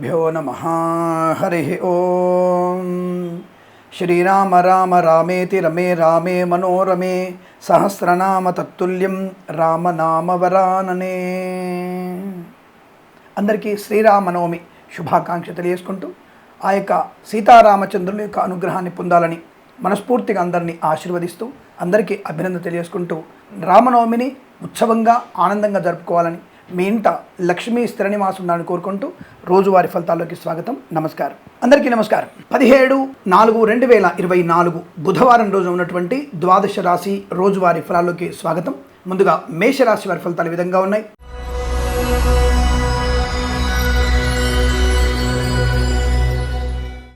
శ్రీగురుభ్యో నమ హరి ఓం. శ్రీరామ రామ రామేతి రమే రామే మనోరమే సహస్రనామ తత్తుల్యం రామనామవరాననే. అందరికీ శ్రీరామనవమి శుభాకాంక్ష తెలియజేసుకుంటూ ఆ యొక్క సీతారామచంద్రుల యొక్క అనుగ్రహాన్ని పొందాలని మనస్ఫూర్తిగా అందరినీ ఆశీర్వదిస్తూ అందరికీ అభినందన తెలియజేసుకుంటూ రామనవమిని ఉత్సవంగా ఆనందంగా జరుపుకోవాలని మీ ఇంట లక్ష్మీ స్థిర నివాసం కోరుకుంటూ రోజువారి ఫలితాల్లోకి స్వాగతం నమస్కారం. అందరికీ నమస్కారం. పదిహేడు నాలుగు రెండు వేల ఇరవై నాలుగు బుధవారం రోజు ఉన్నటువంటి ద్వాదశ రాశి రోజువారి ఫలాల్లోకి స్వాగతం. ముందుగా మేషరాశి వారి ఫలితాలు విధంగా ఉన్నాయి.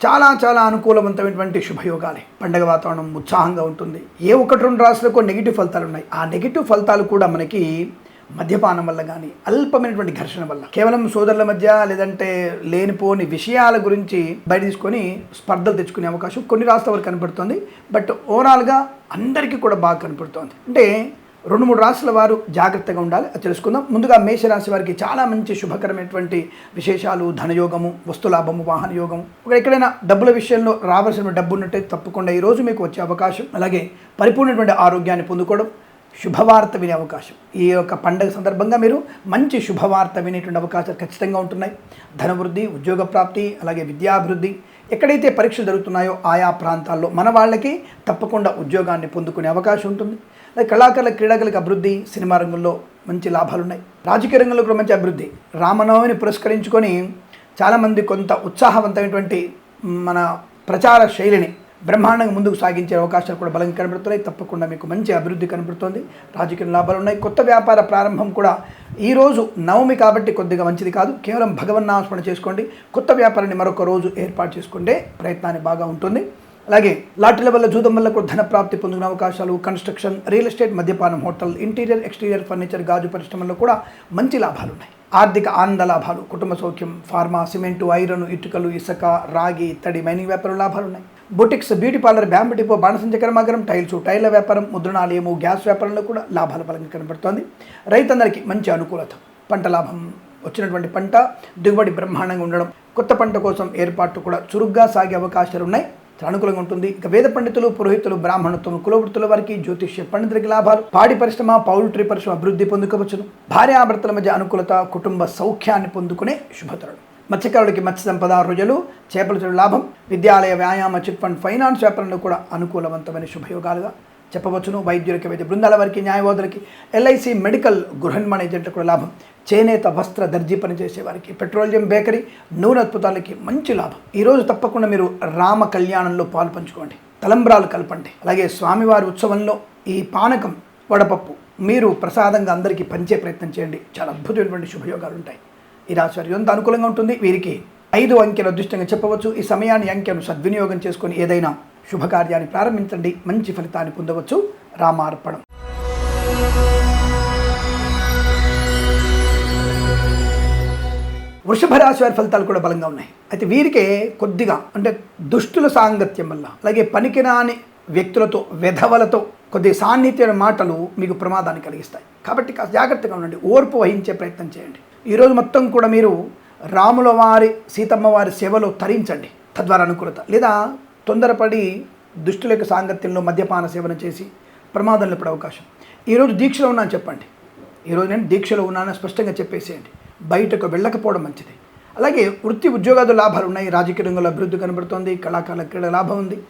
చాలా చాలా అనుకూలవంతమైనటువంటి శుభయోగాలే. పండగ వాతావరణం ఉత్సాహంగా ఉంటుంది. ఏ ఒకటి రెండు రాశులకు నెగిటివ్ ఫలితాలు ఉన్నాయి. ఆ నెగిటివ్ ఫలితాలు కూడా మనకి మద్యపానం వల్ల కానీ అల్పమైనటువంటి ఘర్షణ వల్ల. కేవలం సోదరుల మధ్య లేదంటే లేనిపోని విషయాల గురించి బయట తీసుకొని స్పర్ధలు తెచ్చుకునే అవకాశం కొన్ని రాష్ట్రాల వరకు కనపడుతుంది. బట్ ఓవరాల్గా అందరికీ కూడా బాగా కనపడుతోంది. అంటే రెండు మూడు రాశుల వారు జాగ్రత్తగా ఉండాలి. అది తెలుసుకుందాం. ముందుగా మేషరాశి వారికి చాలా మంచి శుభకరమైనటువంటి విశేషాలు ధనయోగము వస్తులాభము వాహన యోగం ఒక ఎక్కడైనా డబ్బుల విషయంలో రావాల్సిన డబ్బు ఉన్నట్టే తప్పకుండా ఈరోజు మీకు వచ్చే అవకాశం. అలాగే పరిపూర్ణటువంటి ఆరోగ్యాన్ని పొందుకోవడం శుభవార్త వినే అవకాశం. ఈ యొక్క పండగ సందర్భంగా మీరు మంచి శుభవార్త వినేటువంటి అవకాశాలు ఖచ్చితంగా ఉంటున్నాయి. ధనవృద్ధి ఉద్యోగ ప్రాప్తి అలాగే విద్యాభివృద్ధి ఎక్కడైతే పరీక్షలు జరుగుతున్నాయో ఆయా ప్రాంతాల్లో మన వాళ్ళకి తప్పకుండా ఉద్యోగాన్ని పొందుకునే అవకాశం ఉంటుంది. అలాగే కళాకారుల క్రీడాకులకు అభివృద్ధి సినిమా రంగంలో మంచి లాభాలు ఉన్నాయి రాజకీయ రంగంలో కూడా మంచి అభివృద్ధి. రామనవమిని పురస్కరించుకొని చాలామంది కొంత ఉత్సాహవంతమైనటువంటి మన ప్రచార శైలిని బ్రహ్మాండంగా ముందుకు సాగించే అవకాశాలు కూడా బలంగా కనబడుతున్నాయి. తప్పకుండా మీకు మంచి అభివృద్ధి కనబడుతోంది. రాజకీయ లాభాలు ఉన్నాయి. కొత్త వ్యాపార ప్రారంభం కూడా ఈరోజు నవమి కాబట్టి కొద్దిగా మంచిది కాదు. కేవలం భగవన్నామస్మరణ చేసుకోండి. కొత్త వ్యాపారాన్ని మరొక రోజు ఏర్పాటు చేసుకుంటే ప్రయత్నాన్ని బాగా ఉంటుంది. అలాగే లాటరీల వల్ల జూదం వల్ల కూడా ధన ప్రాప్తి పొందిన అవకాశాలు కన్స్ట్రక్షన్ రియల్ ఎస్టేట్ మద్యపానం హోటల్ ఇంటీరియర్ ఎక్స్టీరియర్ ఫర్నిచర్ గాజు పరిశ్రమల్లో కూడా మంచి లాభాలు ఉన్నాయి. ఆర్థిక ఆనంద లాభాలు కుటుంబ సౌఖ్యం ఫార్మా సిమెంటు ఐరన్ ఇటుకలు ఇసుక రాగి ఇత్తడి మైనింగ్ వ్యాపారం లాభాలు ఉన్నాయి. Boutiques beauty parlour bamboo depot బాణసంచ కర్మాగారం టైల్స్ టైర్ల వ్యాపారం ముద్రణాలయము గ్యాస్ వ్యాపారంలో కూడా లాభాల బలంగా కనబడుతోంది. రైతందరికీ మంచి అనుకూలత. పంట లాభం వచ్చినటువంటి పంట దిగుబడి బ్రహ్మాండంగా ఉండడం కొత్త పంట కోసం ఏర్పాట్లు కూడా చురుగ్గా సాగే అవకాశాలు ఉన్నాయి. అనుకూలంగా ఉంటుంది. ఇక వేద పండితులు పురోహితులు బ్రాహ్మణత్వం కులవృత్తుల వారికి జ్యోతిష్య పండితులకి లాభాలు. పాడి పరిశ్రమ పౌల్ట్రీ పరిశ్రమ అభివృద్ధి పొందుకోవచ్చును. భార్యాభర్తల మధ్య అనుకూలత కుటుంబ సౌఖ్యాన్ని పొందుకునే శుభతరుడు మత్స్యకారుడికి మత్స్య సంపద రుజులు చేపల చెడు లాభం విద్యాలయ వ్యాయామ చిట్ ఫండ్ ఫైనాన్స్ వ్యాపారంలో కూడా అనుకూలవంతమైన శుభయోగాలుగా చెప్పవచ్చును. వైద్యులకి వైద్య బృందాల వారికి న్యాయవాదులకి ఎల్ఐసి మెడికల్ గృహ నిర్మాణ ఏజెంట్లకు కూడా లాభం. చేనేత వస్త్ర దర్జీ పనిచేసే వారికి పెట్రోలియం బేకరీ నూనె అద్భుతాలకి మంచి లాభం. ఈరోజు తప్పకుండా మీరు రామ కళ్యాణంలో పాలు పంచుకోండి. తలంబ్రాలు కలపండి. అలాగే స్వామివారి ఉత్సవంలో ఈ పానకం వడపప్పు మీరు ప్రసాదంగా అందరికీ పంచే ప్రయత్నం చేయండి. చాలా అద్భుతమైనటువంటి శుభయోగాలు ఉంటాయి. ఈ రాశి వారికి ఎంత అనుకూలంగా ఉంటుంది. వీరికి ఐదు అంకెలు అదృష్టంగా చెప్పవచ్చు. ఈ సమయాన్ని అంకెను సద్వినియోగం చేసుకొని ఏదైనా శుభకార్యాన్ని ప్రారంభించండి. మంచి ఫలితాన్ని పొందవచ్చు. రామార్పణం. వృషభ రాశి వారి ఫలితాలు కూడా బలంగా ఉన్నాయి. అయితే వీరికే కొద్దిగా అంటే దుష్టుల సాంగత్యం వల్ల అలాగే పనికిరాని వ్యక్తులతో వెధవలతో కొద్ది సాన్నిధ్య మాటలు మీకు ప్రమాదాన్ని కలిగిస్తాయి. కాబట్టి కాస్త జాగ్రత్తగా ఉండండి. ఓర్పు వహించే ప్రయత్నం చేయండి. ఈరోజు మొత్తం కూడా మీరు రాముల వారి సీతమ్మ వారి సేవలో తరించండి. తద్వారా అనుకూలత. లేదా తొందరపడి దుష్టుల యొక్క సాంగత్యంలో మద్యపాన సేవన చేసి ప్రమాదంలో పడే అవకాశం. ఈరోజు దీక్షలో ఉన్నాను చెప్పండి. ఈరోజు నేను దీక్షలో ఉన్నానని స్పష్టంగా చెప్పేసేయండి. బయటకు వెళ్ళకపోవడం మంచిది. అలాగే వృత్తి ఉద్యోగాలు లాభాలు ఉన్నాయి. రాజకీయ రంగంలో అభివృద్ధి కనబడుతోంది. కళాకారుల క్రీడ లాభం ఉంది.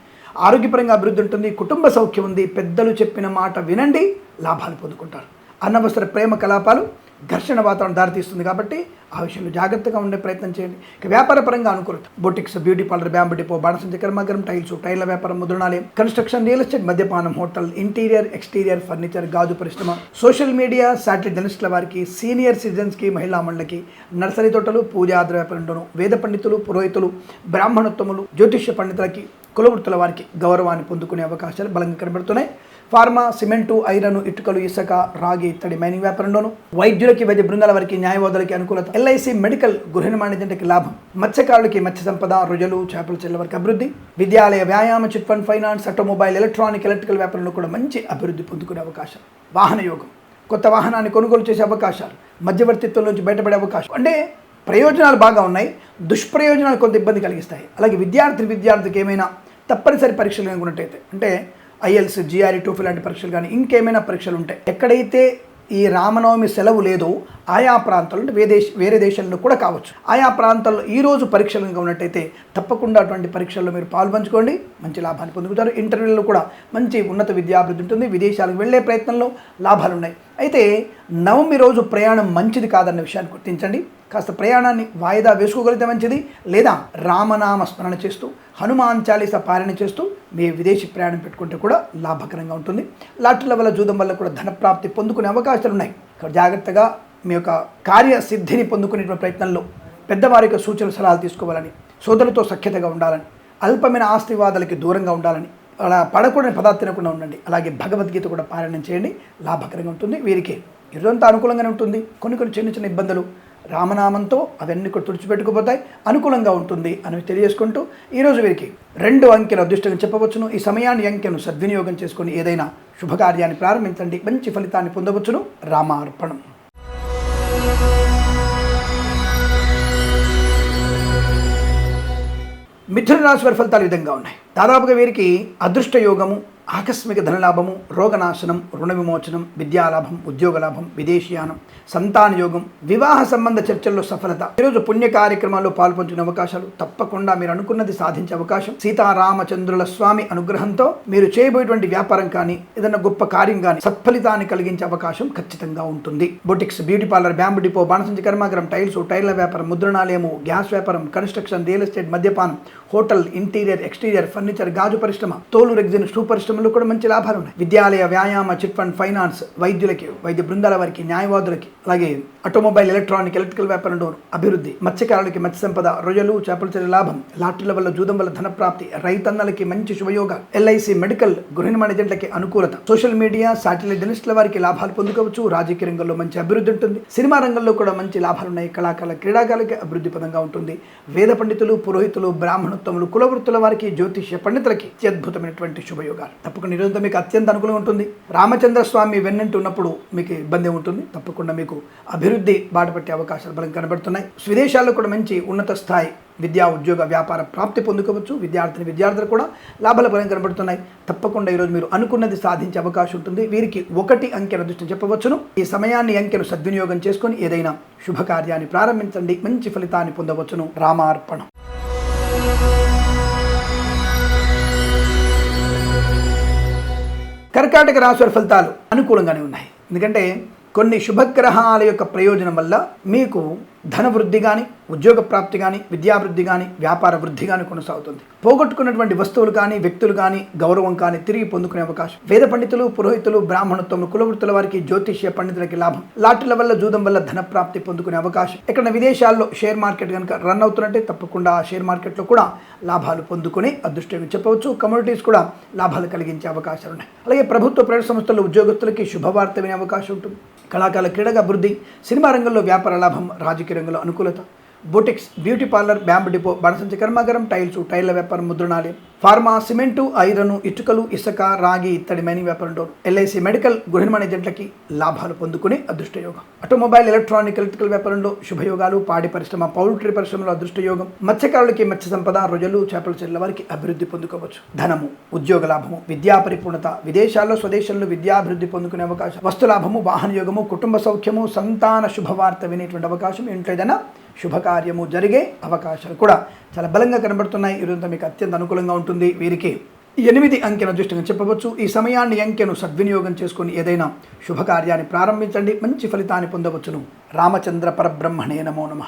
ఆరోగ్యపరంగా అభివృద్ధి ఉంటుంది కుటుంబ సౌఖ్యం ఉంది పెద్దలు చెప్పిన మాట వినండి లాభాలు పొందుకుంటారు. అనవసర ప్రేమ కలాపాలు ఘర్షణ వాతావరణం దారితీస్తుంది కాబట్టి ఆ విషయంలో జాగ్రత్తగా ఉండే ప్రయత్నం చేయండి. ఇక వ్యాపార పరంగా అనుకూలత. Boutiques beauty parlour bamboo depot బాణసంచ కర్మాగరం టైల్స్ టైర్ల వ్యాపారం ముద్రణాలయం కన్స్ట్రక్షన్ రియల్ ఎస్టేట్ మద్యపానం హోటల్ ఇంటీరియర్ ఎక్స్టీరియర్ ఫర్నిచర్ గాజు పరిశ్రమ సోషల్ మీడియా శాటిలైట్ జర్నలిస్టుల వారికి సీనియర్ సిటిజన్స్కి మహిళా మండలికి నర్సరీ తోటలు పూజాద్ర వ్యాపారంలోను వేద పండితులు పురోహితులు బ్రాహ్మణోత్తములు జ్యోతిష్య పండితులకి కులవృత్తుల వారికి గౌరవాన్ని పొందుకునే అవకాశాలు బలంగా కనబడుతున్నాయి. ఫార్మా సిమెంటు ఐరన్ ఇటుకలు ఇసుక రాగి ఇత్తడి మైనింగ్ వ్యాపారంలోను వైద్యులకి వైద్య బృందాల వారికి న్యాయవాదులకి అనుకూలత. ఎల్ఐసి మెడికల్ గృహ నిర్మాణ జంటకి లాభం. మత్స్యకారులకి మత్స్య సంపద రుజలు చేపల చెల్ల వారికి అభివృద్ధి. విద్యాలయ వ్యాయామ chit fund finance automobile electronic electrical వ్యాపారంలో కూడా మంచి అభివృద్ధి పొందుకునే అవకాశం వాహన యోగం. కొత్త వాహనాన్ని కొనుగోలు చేసే అవకాశాలు. మధ్యవర్తిత్వం నుంచి బయటపడే అవకాశం అంటే ప్రయోజనాలు బాగా ఉన్నాయి. దుష్ప్రయోజనాలు కొంత ఇబ్బంది కలిగిస్తాయి. అలాగే విద్యార్థి విద్యార్థికి ఏమైనా తప్పనిసరి పరీక్షలు కనుకున్నట్టయితే అంటే ఐఎల్స్ జిఆర్ఈ టోఫీ లాంటి పరీక్షలు కానీ ఇంకేమైనా పరీక్షలు ఉంటాయి ఎక్కడైతే ఈ రామనవమి సెలవు లేదు. ఆయా ప్రాంతాల్లో అంటే వేదేశ వేరే దేశాల్లో కూడా కావచ్చు. ఆయా ప్రాంతాల్లో ఈరోజు పరీక్షలు కనుక ఉన్నట్టయితే తప్పకుండా అటువంటి పరీక్షల్లో మీరు పాల్పంచుకోండి. మంచి లాభాన్ని పొందుతారు ఇంటర్వ్యూలో కూడా మంచి ఉన్నత విద్యాభివృద్ధి ఉంటుంది. విదేశాలకు వెళ్ళే ప్రయత్నంలో లాభాలు ఉన్నాయి అయితే నవమి రోజు ప్రయాణం మంచిది కాదన్న విషయాన్ని గుర్తించండి. కాస్త ప్రయాణాన్ని వాయిదా వేసుకోగలిగితే మంచిది. లేదా రామనామ స్మరణ చేస్తూ హనుమాన్ చాలీస పారాయణ చేస్తూ మీ విదేశీ ప్రయాణం పెట్టుకుంటే కూడా లాభకరంగా ఉంటుంది. లాటరీల వల్ల జూదం వల్ల కూడా ధనప్రాప్తి పొందుకునే అవకాశాలు ఉన్నాయి. కాబట్టి జాగ్రత్తగా మీ యొక్క కార్యసిద్ధిని పొందుకునే ప్రయత్నంలో పెద్దవారి యొక్క సూచన సలహాలు తీసుకోవాలని సోదరులతో సఖ్యతగా ఉండాలని అల్పమైన ఆస్తివాదాలకి దూరంగా ఉండాలని అలా పడకూడని పదార్థ తినకుండా ఉండండి. అలాగే భగవద్గీత కూడా పారాయణం చేయండి. లాభకరంగా ఉంటుంది. వీరికి ఇరుదంతా అనుకూలంగానే ఉంటుంది. కొన్ని కొన్ని చిన్న చిన్న ఇబ్బందులు రామనామంతో అవన్నీ కూడా తుడిచిపెట్టుకుపోతాయి అనుకూలంగా ఉంటుంది అని తెలియజేసుకుంటూ ఈరోజు వీరికి రెండు అంకెల అదృష్టంగా చెప్పవచ్చును. ఈ సమయాన్ని అంకెను సద్వినియోగం చేసుకుని ఏదైనా శుభకార్యాన్ని ప్రారంభించండి. మంచి ఫలితాన్ని పొందవచ్చును. రామార్పణం. మిథున రాశి వారి ఫలితాలు విధంగా ఉన్నాయి. దాదాపుగా వీరికి అదృష్ట యోగము ఆకస్మిక ధనలాభము రోగనాశనం రుణ విమోచనం విద్యాలాభం ఉద్యోగ లాభం విదేశీయానం సంతాన యోగం వివాహ సంబంధ చర్చల్లో సఫలత. ఈరోజు పుణ్య కార్యక్రమాల్లో పాల్పంచుకునే అవకాశాలు తప్పకుండా మీరు అనుకున్నది సాధించే అవకాశం. సీతారామచంద్రుల స్వామి అనుగ్రహంతో మీరు చేయబోయేటువంటి వ్యాపారం కానీ ఏదైనా గొప్ప కార్యం కానీ సత్ఫలితాన్ని కలిగించే అవకాశం ఖచ్చితంగా ఉంటుంది. Boutiques beauty parlour bamboo depot బాణసంచి కర్మాగారం టైల్స్ టైర్ల వ్యాపారం ముద్రణాలయము గ్యాస్ వ్యాపారం కన్స్ట్రక్షన్ రియల్ ఎస్టేట్ మద్యపానం హోటల్ ఇంటీరియర్ ఎక్స్టీరియర్ ఫర్నిచర్ గాజు పరిశ్రమ తోలు రెగ్జిన్ షూ పరిశ్రమలో కూడా మంచి లాభాలు ఉన్నాయి. విద్యాలయ వ్యాయామ చిట్ ఫండ్ ఫైనాన్స్ వైద్యులకి వైద్య బృందాల వారికి న్యాయవాదులకి అలాగే ఆటోమొబైల్ ఎలక్ట్రానిక్ ఎలక్ట్రికల్ వ్యాపారంలో అభివృద్ధి మత్స్యకారులకి మత్స్య సంపద రొయ్యలు చేపల చెరి లాభం లాటరీల వల్ల జూదం వల్ల ధనప్రాప్తి రైతన్నలకి మంచి శుభయోగ ఎల్ఐసి మెడికల్ గృహ నిర్మాణ అనుకూలత. సోషల్ మీడియా శాటిలైట్ జర్నలిస్టుల వారికి లాభాలు పొందుకోవచ్చు. రాజకీయ రంగంలో మంచి అభివృద్ధి ఉంటుంది. సినిమా రంగంలో కూడా మంచి లాభాలు ఉన్నాయి. కళాకారుల క్రీడాకారులకి అభివృద్ధి పదంగా ఉంటుంది. వేద పండితులు పురోహితులు బ్రాహ్మణోత్తములు కులవృత్తుల వారికి జ్యోతిష్య పండితులకి అత్యద్భుతమైనటువంటి శుభయోగాలు. తప్పకుండా ఈరోజు మీకు అత్యంత అనుకూలంగా ఉంటుంది. రామచంద్ర స్వామి వెన్నంటి ఉన్నప్పుడు మీకు ఇబ్బంది ఉంటుంది. తప్పకుండా మీకు అభివృద్ధి బాటపట్టే అవకాశాలు బలం కనబడుతున్నాయి. స్విదేశాల్లో కూడా మంచి ఉన్నత స్థాయి విద్యా ఉద్యోగ వ్యాపార ప్రాప్తి పొందుకోవచ్చు. విద్యార్థిని విద్యార్థులు కూడా లాభాల బలం కనబడుతున్నాయి. తప్పకుండా ఈరోజు మీరు అనుకున్నది సాధించే అవకాశం ఉంటుంది. వీరికి ఒకటి అంకెల దృష్టిని చెప్పవచ్చును. ఈ సమయాన్ని అంకెను సద్వినియోగం చేసుకొని ఏదైనా శుభకార్యాన్ని ప్రారంభించండి. మంచి ఫలితాన్ని పొందవచ్చును. రామార్పణం. కర్కాటక రాశి ఫలితాలు అనుకూలంగానే ఉన్నాయి. ఎందుకంటే కొన్ని శుభగ్రహాల యొక్క ప్రయోజనం వల్ల మీకు ధన వృద్ధి కానీ ఉద్యోగ ప్రాప్తి కానీ విద్యాభివృద్ధి కానీ వ్యాపార వృద్ధి కానీ కొనసాగుతుంది. పోగొట్టుకున్నటువంటి వస్తువులు కానీ వ్యక్తులు కానీ గౌరవం కానీ తిరిగి పొందుకునే అవకాశం. వేద పండితులు పురోహితులు బ్రాహ్మణత్వం కులవృత్తుల వారికి జ్యోతిష్య పండితులకి లాభం. లాటరీల వల్ల జూదం వల్ల ధన ప్రాప్తి పొందుకునే అవకాశం. ఇక్కడ విదేశాల్లో షేర్ మార్కెట్ కనుక రన్ అవుతున్నట్టే తప్పకుండా షేర్ మార్కెట్లో కూడా లాభాలు పొందుకుని అదృష్టంగా చెప్పవచ్చు. కమ్యూనిటీస్ కూడా లాభాలు కలిగించే అవకాశాలు ఉన్నాయి. అలాగే ప్రభుత్వ ప్రైవేట్ సంస్థల ఉద్యోగస్తులకి శుభవార్త వినే అవకాశం ఉంటుంది. కళాకారుల క్రీడగా అభివృద్ధి సినిమా రంగంలో వ్యాపార లాభం రాజకీయ రంగంలో అనుకూలత. Boutiques beauty parlour bamboo depot బడసంచి కర్మాగారం టైల్స్ టైర్ల వ్యాపారం ముద్రణాలయం ఫార్మా సిమెంటు ఐరను ఇటుకలు ఇసుక రాగి ఇత్తడి మైనింగ్ వ్యాపారం డోర్ ఎల్ఐసి మెడికల్ గృహ నిర్మాణ ఏజెంట్లకి లాభాలు పొందుకునే అదృష్టయోగం. ఆటోమొబైల్ ఎలక్ట్రానిక్ ఎలక్ట్రికల్ వ్యాపారంలో శుభయోగాలు పాడి పరిశ్రమ పౌల్ట్రీ పరిశ్రమలో అదృష్టయోగం. మత్స్యకారులకి మత్స్య సంపద రొయ్యలు చేపల చెల్ల వారికి అభివృద్ధి పొందుకోవచ్చు. ధనము ఉద్యోగ లాభము విద్యా పరిపూర్ణత విదేశాల్లో స్వదేశంలో విద్యాభివృద్ధి పొందుకునే అవకాశం. వస్తు లాభము వాహన యోగము కుటుంబ సౌఖ్యము సంతాన శుభవార్త వినేటువంటి అవకాశం. ఇంట్లో ఏదైనా శుభకార్యము జరిగే అవకాశాలు కూడా చాలా బలంగా కనబడుతున్నాయి. ఈరోజు మీకు అత్యంత అనుకూలంగా ఉంటుంది. వీరికి ఎనిమిది అంకెను అదృష్టంగా చెప్పవచ్చు. ఈ సమయాన్ని అంకెను సద్వినియోగం చేసుకుని ఏదైనా శుభకార్యాన్ని ప్రారంభించండి. మంచి ఫలితాన్ని పొందవచ్చును. రామచంద్ర పరబ్రహ్మణే నమో నమ.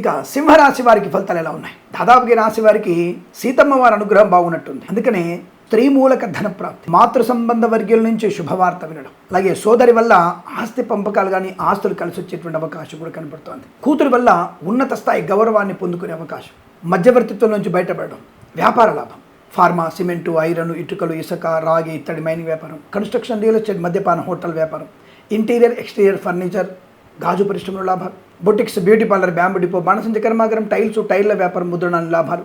ఇక సింహరాశి వారికి ఫలితాలు ఎలా ఉన్నాయి? దాదాపుగా రాశి వారికి సీతమ్మ వారి అనుగ్రహం బాగున్నట్టుంది. అందుకనే త్రిమూలక ధనప్రాప్తి. మాతృ సంబంధ వర్గీయుల నుంచి శుభవార్త వినడం. అలాగే సోదరి వల్ల ఆస్తి పంపకాలు కానీ ఆస్తులు కలిసి వచ్చేటువంటి అవకాశం కూడా కనబడుతోంది కూతురు వల్ల ఉన్నత స్థాయి గౌరవాన్ని పొందుకునే అవకాశం. మధ్యవర్తిత్వం నుంచి బయటపడడం. వ్యాపార లాభం. ఫార్మా సిమెంటు ఐరన్ ఇటుకలు ఇసుక రాగి ఇత్తడి మైనింగ్ వ్యాపారం. కన్స్ట్రక్షన్ రియల్ ఎస్టేట్ మద్యపాన హోటల్ వ్యాపారం. ఇంటీరియర్ ఎక్స్టీరియర్ ఫర్నిచర్ గాజు పరిశ్రమలో లాభాలు. Boutiques beauty parlour bamboo depot బాణసంచ కర్మాగారం టైల్స్ టైర్ల వ్యాపారం ముద్రణాల లాభాలు.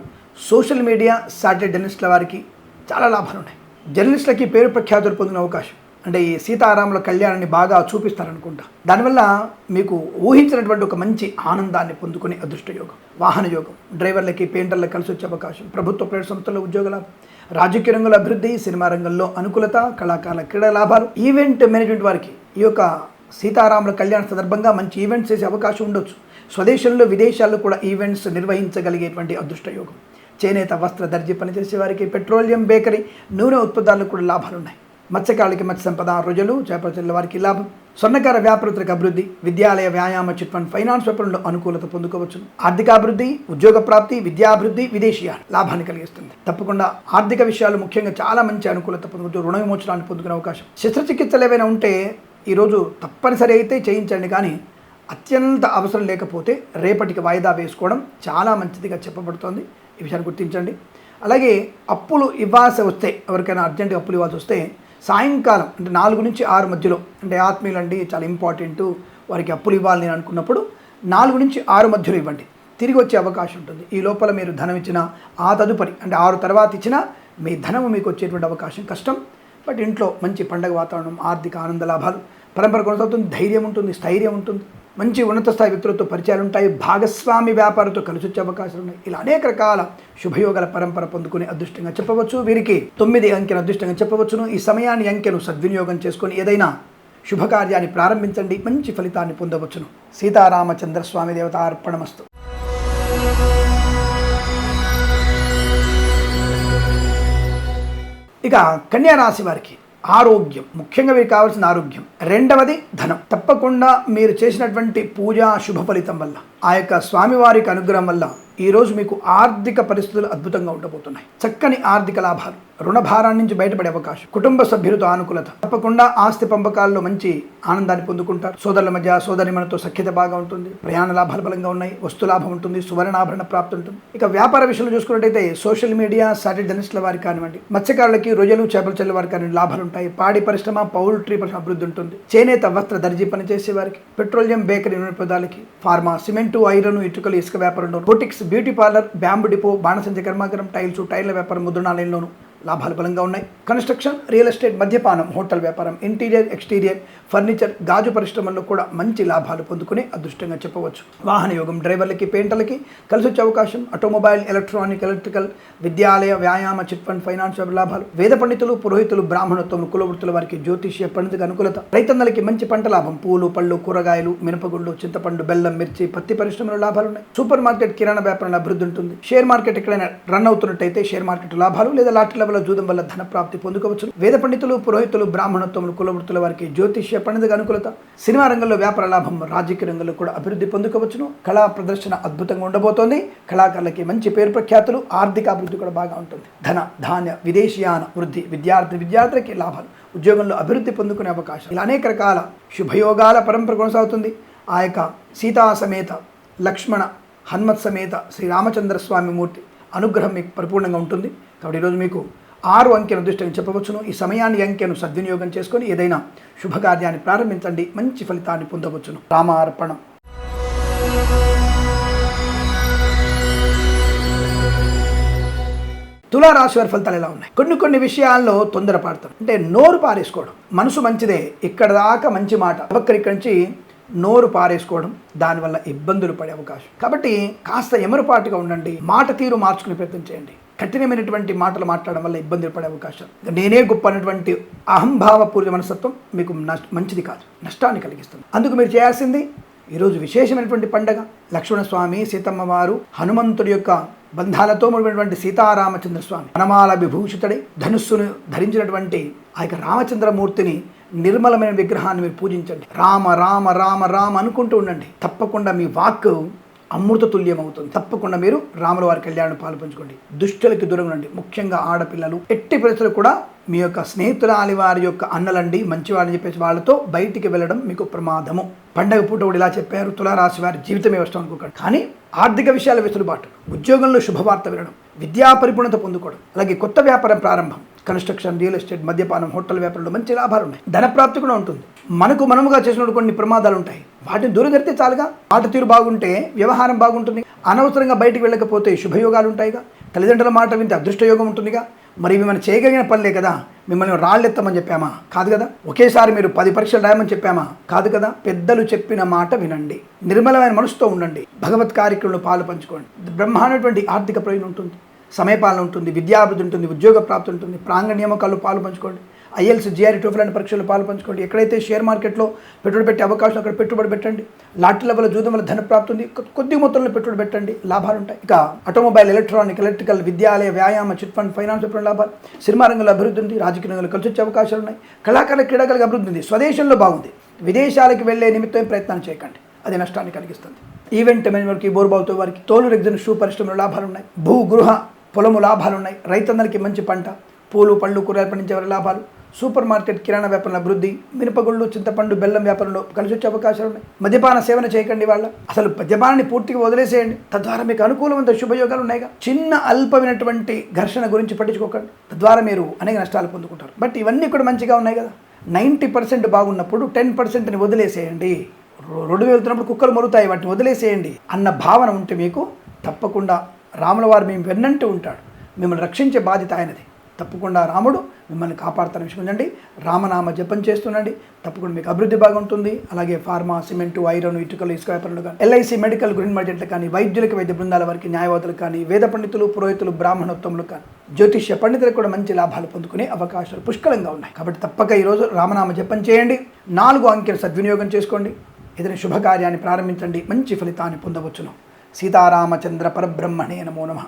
సోషల్ మీడియా సాటిలైట్ జర్నలిస్టుల వారికి చాలా లాభాలు ఉన్నాయి. జర్నలిస్టులకి పేరు ప్రఖ్యాతులు పొందిన అవకాశం. అంటే ఈ సీతారాముల కళ్యాణాన్ని బాగా చూపిస్తారనుకుంటా. దానివల్ల మీకు ఊహించినటువంటి ఒక మంచి ఆనందాన్ని పొందుకునే అదృష్ట యోగం వాహన యోగం డ్రైవర్లకి పెయింటర్లకు కలిసి వచ్చే అవకాశం ప్రభుత్వ ప్రైవేట్ సంస్థల ఉద్యోగాల రాజకీయ రంగంలో అభివృద్ధి సినిమా రంగంలో అనుకూలత కళాకారుల క్రీడా లాభాలు ఈవెంట్ మేనేజ్మెంట్ వారికి ఈ యొక్క సీతారాముల కళ్యాణ సందర్భంగా మంచి ఈవెంట్స్ చేసే అవకాశం ఉండొచ్చు. స్వదేశంలో విదేశాల్లో కూడా ఈవెంట్స్ నిర్వహించగలిగేటువంటి అదృష్ట యోగం చేనేత వస్త్ర దర్జీ పనిచేసే వారికి పెట్రోలియం బేకరీ నూనె ఉత్పత్తులకు కూడా లాభాలు ఉన్నాయి మత్స్యకారులకి మత్స్య సంపద రుజులు చేపల వారికి లాభం. స్వర్ణకార వ్యాపారతులకు అభివృద్ధి విద్యాలయ వ్యాయామ చిట్ ఫండ్ ఫైనాన్స్ వ్యాపారంలో అనుకూలత పొందుకోవచ్చు. ఆర్థికాభివృద్ధి ఉద్యోగ ప్రాప్తి విద్యాభివృద్ధి విదేశీయ లాభాన్ని కలిగిస్తుంది. తప్పకుండా ఆర్థిక విషయాలు ముఖ్యంగా చాలా మంచి అనుకూలత పొందవచ్చు రుణ విమోచనాన్ని పొందుకునే అవకాశం. శస్త్రచికిత్సలు ఏవైనా ఉంటే ఈరోజు తప్పనిసరి అయితే చేయించండి కానీ అత్యంత అవసరం లేకపోతే రేపటికి వాయిదా వేసుకోవడం చాలా మంచిదిగా చెప్పబడుతోంది. ఈ విషయాన్ని గుర్తించండి. అలాగే అప్పులు ఇవ్వాల్సి వస్తే ఎవరికైనా అర్జెంటుగా అప్పులు ఇవ్వాల్సి వస్తే సాయంకాలం అంటే నాలుగు నుంచి ఆరు మధ్యలో అంటే ఆత్మీయులు అండి చాలా ఇంపార్టెంట్ వారికి అప్పులు ఇవ్వాలి నేను అనుకున్నప్పుడు నాలుగు నుంచి ఆరు మధ్యలో ఇవ్వండి. తిరిగి వచ్చే అవకాశం ఉంటుంది. ఈ లోపల మీరు ధనం ఇచ్చిన ఆ తదుపరి అంటే ఆరు తర్వాత ఇచ్చినా మీ ధనము మీకు వచ్చేటువంటి అవకాశం కష్టం. బట్ ఇంట్లో మంచి పండగ వాతావరణం ఆర్థిక ఆనంద లాభాలు పరంపర కొనసాగుతుంది ధైర్యం ఉంటుంది స్థైర్యం ఉంటుంది. మంచి ఉన్నత స్థాయి వ్యక్తులతో పరిచయాలు ఉంటాయి. భాగస్వామి వ్యాపారంతో కలిసి వచ్చే అవకాశాలు ఉన్నాయి. ఇలా అనేక రకాల శుభయోగాల పరంపర పొందుకునే అదృష్టంగా చెప్పవచ్చు. వీరికి తొమ్మిది అంకెను అదృష్టంగా చెప్పవచ్చును. ఈ సమయాన్ని అంకెను సద్వినియోగం చేసుకొని ఏదైనా శుభకార్యాన్ని ప్రారంభించండి. మంచి ఫలితాన్ని పొందవచ్చును. సీతారామచంద్ర స్వామి దేవత అర్పణమస్తు. ఇక కన్యా రాశి వారికి ఆరోగ్యం. ముఖ్యంగా మీకు కావాల్సిన ఆరోగ్యం. రెండవది ధనం. తప్పకుండా మీరు చేసినటువంటి పూజా శుభ ఫలితం వల్ల ఆ యొక్క స్వామివారికి అనుగ్రహం వల్ల ఈరోజు మీకు ఆర్థిక పరిస్థితులు అద్భుతంగా ఉండబోతున్నాయి. చక్కని ఆర్థిక లాభాలు రుణ భారాన్ని నుంచి బయటపడే అవకాశం కుటుంబ సభ్యులతో ఆనుకూలత తప్పకుండా ఆస్తి పంపకాల్లో మంచి ఆనందాన్ని పొందుకుంటారు. సోదరుల మధ్య సోదరిమణతో సఖ్యత బాగా ఉంటుంది. ప్రయాణ లాభాలు బలంగా ఉన్నాయి. వస్తు లాభం ఉంటుంది. సువర్ణాభరణ ప్రాప్తి ఉంటుంది. ఇక వ్యాపార విషయంలో చూసుకున్నట్టయితే సోషల్ మీడియా సాటిల్ జర్నలిస్టుల వారికి కానివ్వండి మత్స్యకారులకి రొయ్యలు చేపలు చెల్లెల వారికి కానివ్వండి లాభాలు ఉంటాయి. పాడి పరిశ్రమ పౌల్ట్రీ పరిశ్రమ అభివృద్ధి ఉంటుంది. చేనేత వస్త్ర దర్జీ పనిచేసే వారికి పెట్రోలియం బేకరీ పదాలకి ఫార్మా సిమెంటు ఐరన్ ఇటుకలు ఇసుక వ్యాపారంలో boutiques beauty parlour bamboo depot బాణసంచ కర్మాగారం టైల్స్ టైర్ల వ్యాపారం ముద్రణాలయంలోను లాభాలు బలంగా ఉన్నాయి. కన్స్ట్రక్షన్ రియల్ ఎస్టేట్ మద్యపానం హోటల్ వ్యాపారం ఇంటీరియర్ ఎక్స్టీరియర్ ఫర్నిచర్ గాజు పరిశ్రమల్లో కూడా మంచి లాభాలు పొందుకునే అదృష్టంగా చెప్పవచ్చు. వాహన యోగం డ్రైవర్లకి పెయింటర్లకి కలిసి వచ్చే అవకాశం ఆటోమొబైల్ ఎలక్ట్రానిక్ ఎలక్ట్రికల్ విద్యాలయ వ్యాయామ చిట్ ఫండ్ ఫైనాన్స్ లాభాలు వేద పండితులు పురోహితులు బ్రాహ్మణత్వం కులవృత్తుల వారికి జ్యోతిష్య పండితులకు అనుకూలత. రైతన్నలకి మంచి పంట లాభం పూలు పళ్ళు కూరగాయలు మినపగుళ్ళు చింతపండు బెల్లం మిర్చి పత్తి పరిశ్రమలో లాభాలు ఉన్నాయి. సూపర్ మార్కెట్ కిరాణా వ్యాపారంలో అభివృద్ధి ఉంటుంది. షేర్ మార్కెట్ ఎక్కడైనా రన్ అవుతున్నట్టయితే షేర్ మార్కెట్ లాభాలు లేదా లాటరీ లెవెల్ జూదం వల్ల ధన ప్రాప్తి పొందుకోవచ్చు. వేద పండితులు పురోహితులు బ్రాహ్మణత్వములు కులవృత్తుల వారికి జ్యోతిష్య పండితుగా అనుకూలత. సినిమా రంగంలో వ్యాపార లాభం రాజకీయ రంగంలో కూడా అభివృద్ధి పొందుకోవచ్చును. కళా ప్రదర్శన అద్భుతంగా ఉండబోతోంది. కళాకారులకి మంచి పేరు ప్రఖ్యాతులు ఆర్థిక అభివృద్ధి కూడా బాగా ఉంటుంది. ధన ధాన్య విదేశీయాన వృద్ధి విద్యార్థి విద్యార్థులకి లాభాలు. ఉద్యోగంలో అభివృద్ధి పొందుకునే అవకాశం. ఇలా అనేక రకాల శుభయోగాల పరంపర కొనసాగుతుంది. ఆ యొక్క సీతా సమేత లక్ష్మణ హనుమత్ సమేత శ్రీ రామచంద్ర స్వామి మూర్తి అనుగ్రహం మీకు పరిపూర్ణంగా ఉంటుంది. కాబట్టి ఈరోజు మీకు ఆరు అంకెను అదృష్టం చెప్పవచ్చును. ఈ సమయాన్ని అంకెను సద్వినియోగం చేసుకొని ఏదైనా శుభకార్యాన్ని ప్రారంభించండి. మంచి ఫలితాన్ని పొందవచ్చును. రామార్పణం. తులారాశి వారి ఫలితాలు ఎలా ఉన్నాయి? కొన్ని కొన్ని విషయాల్లో తొందరపడతారు అంటే నోరు పారేసుకోవడం. మనసు మంచిదే. ఇక్కడ దాకా మంచి మాట. ఒక్కరిక్కడి నుంచి? నోరు పారేసుకోవడం. దానివల్ల ఇబ్బందులు పడే అవకాశం. కాబట్టి కాస్త ఎమరుపాటుగా ఉండండి. మాట తీరు మార్చుకునే ప్రయత్నం చేయండి. కఠినమైనటువంటి మాటలు మాట్లాడడం వల్ల ఇబ్బందులు పడే అవకాశం. నేనే గొప్ప అనేటువంటి అహంభావపూరిత మనస్తత్వం మీకు మంచిది కాదు. నష్టాన్ని కలిగిస్తుంది. అందుకు మీరు చేయాల్సింది ఈరోజు విశేషమైనటువంటి పండగ. లక్ష్మణస్వామి సీతమ్మ వారు హనుమంతుడి యొక్క బంధాలతో ముడినటువంటి సీతారామచంద్ర స్వామి హనుమాల విభూషితుడై ధనుస్సును ధరించినటువంటి ఆ యొక్క రామచంద్రమూర్తిని నిర్మలమైన విగ్రహాన్ని మీరు పూజించండి. రామ రామ రామ రామ అనుకుంటూ ఉండండి. తప్పకుండా మీ వాక్ అమృత తుల్యం అవుతుంది తప్పకుండా మీరు రాముల వారి కళ్యాణం పాల్పంచుకోండి. దుష్టులకి దూరంగా ఉండండి. ముఖ్యంగా ఆడపిల్లలు. ఎట్టి పరిస్థితులు కూడా మీ యొక్క స్నేహితురాలి వారి యొక్క అన్నలండి మంచివాళ్ళని చెప్పేసి వాళ్ళతో బయటికి వెళ్ళడం మీకు ప్రమాదము. పండగ పూట కూడా ఇలా చెప్పారు. తులారాశి వారి జీవితమే వస్తాం అనుకోకండి. కానీ ఆర్థిక విషయాల వెసులుబాటు. ఉద్యోగంలో శుభవార్త వినడం విద్యా పరిపూర్ణత పొందుకోవడం అలాగే కొత్త వ్యాపారం ప్రారంభం కన్స్ట్రక్షన్ రియల్ ఎస్టేట్ మద్యపానం హోటల్ వ్యాపారంలో మంచి లాభాలు ఉన్నాయి. ధన ప్రాప్తి కూడా ఉంటుంది. మనకు మనముగా చేసిన కొన్ని ప్రమాదాలు ఉంటాయి. వాటిని దూరం చాలుగా మాట తీరు బాగుంటే వ్యవహారం బాగుంటుంది. అనవసరంగా బయటికి వెళ్ళకపోతే శుభయోగాలు ఉంటాయిగా. తల్లిదండ్రుల మాట వింటే అదృష్టయోగం ఉంటుందిగా. మరి ఇవి మనం చేయగలిగిన పనులే కదా. మిమ్మల్ని రాళ్ళెత్తమని చెప్పామా? కాదు కదా. ఒకేసారి మీరు పది పరీక్షలు రాయమని చెప్పామా? కాదు కదా. పెద్దలు చెప్పిన మాట వినండి. నిర్మలమైన మనసుతో ఉండండి. భగవత్ కార్యక్రమంలో పాలు పంచుకోండి. బ్రహ్మాండటువంటి ఆర్థిక ప్రయోజనం ఉంటుంది. సమయపాలన ఉంటుంది. విద్యాభివృద్ధి ఉంటుంది. ఉద్యోగ ప్రాప్తి ఉంటుంది. ప్రాంగణ నియామకాల్లో పాలు పంచుకోండి. ఐఎల్స్ జిఆర్ఈ టోఫిల్ లాంటి పరీక్షలు పాల్పంచుకోండి. ఎక్కడైతే షేర్ మార్కెట్లో పెట్టుబడి పెట్టే అవకాశం అక్కడ పెట్టుబడి పెట్టండి. లాటి లెవెల్ జూదం వల్ల ధన ప్రాప్తి ఉంది. కొద్ది మొత్తంలో పెట్టుబడి పెట్టండి. లాభాలు ఉంటాయి. ఇక ఆటోమొబైల్ ఎలక్ట్రానిక్ ఎలక్ట్రికల్ విద్యాలయ వ్యాయామ చిట్ ఫండ్ ఫైనాన్స్ లాభాలు? సినిమా రంగంలో అభివృద్ధి ఉంది. రాజకీయ రంగంలో కలిసి వచ్చే అవకాశాలు ఉన్నాయి. కళాకారుల క్రీడాకారులకు అభివృద్ధి ఉంది. స్వదేశంలో బాగుంది. విదేశాలకు వెళ్ళే నిమిత్తం ప్రయత్నం చేయకండి. అది నష్టాన్ని కలిగిస్తుంది. ఈవెంట్ మేనేజ్మెంట్కి బోర్బాల్తో వారికి తోలు రెగ్జిన్ షూ పరిశ్రమలో లాభాలు ఉన్నాయి. భూ గృహ పొలము లాభాలు ఉన్నాయి. రైతన్నలకి మంచి పంట పూలు పళ్ళు కూరగాయలు పండించే వారి లాభాలు. సూపర్ మార్కెట్ కిరాణా వ్యాపారంలో అభివృద్ధి మినపగుళ్ళు చింతపండు బెల్లం వ్యాపారంలో కలిసి వచ్చే అవకాశాలు ఉన్నాయి. మద్యపాన సేవన చేయకండి వాళ్ళ. అసలు మద్యపానాన్ని పూర్తిగా వదిలేసేయండి. తద్వారా మీకు అనుకూలమైన శుభయోగాలు ఉన్నాయిగా. చిన్న అల్పమైనటువంటి ఘర్షణ గురించి పట్టించుకోకండి. తద్వారా మీరు అనేక నష్టాలు పొందుకుంటారు. బట్ ఇవన్నీ కూడా మంచిగా ఉన్నాయి కదా. నైంటీ పర్సెంట్ బాగున్నప్పుడు టెన్ పర్సెంట్ని వదిలేసేయండి. రోడ్డు వెళ్తున్నప్పుడు కుక్కలు మరుగుతాయి వాటిని వదిలేసేయండి అన్న భావన ఉంటే మీకు తప్పకుండా రాముల వారు మేము వెన్నంటూ ఉంటాడు. మిమ్మల్ని రక్షించే బాధ్యత ఆయనది. తప్పకుండా రాముడు మిమ్మల్ని కాపాడుతారని విషయం రామనామ జపం చేస్తుండండి. తప్పకుండా మీకు అభివృద్ధి బాగుంటుంది. అలాగే ఫార్మా సిమెంటు ఐరన్ ఇటుకలు ఇసుక వ్యాపారులు కానీ ఎల్ఐసి మెడికల్ గ్రీన్ మర్జెంట్లు కానీ వైద్యులకు వైద్య బృందాల వారికి న్యాయవాదులు కానీ వేద పండితులు పురోహితులు బ్రాహ్మణోత్తములు కానీ జ్యోతిష్య పండితులకు కూడా మంచి లాభాలు పొందుకునే అవకాశాలు పుష్కలంగా ఉన్నాయి. కాబట్టి తప్పక ఈరోజు రామనామ జపం చేయండి. నాలుగు అంకెలు సద్వినియోగం చేసుకోండి. ఏదైనా శుభకార్యాన్ని ప్రారంభించండి. మంచి ఫలితాన్ని పొందవచ్చును. సీతారామచంద్ర పరబ్రహ్మణే నమో నమః.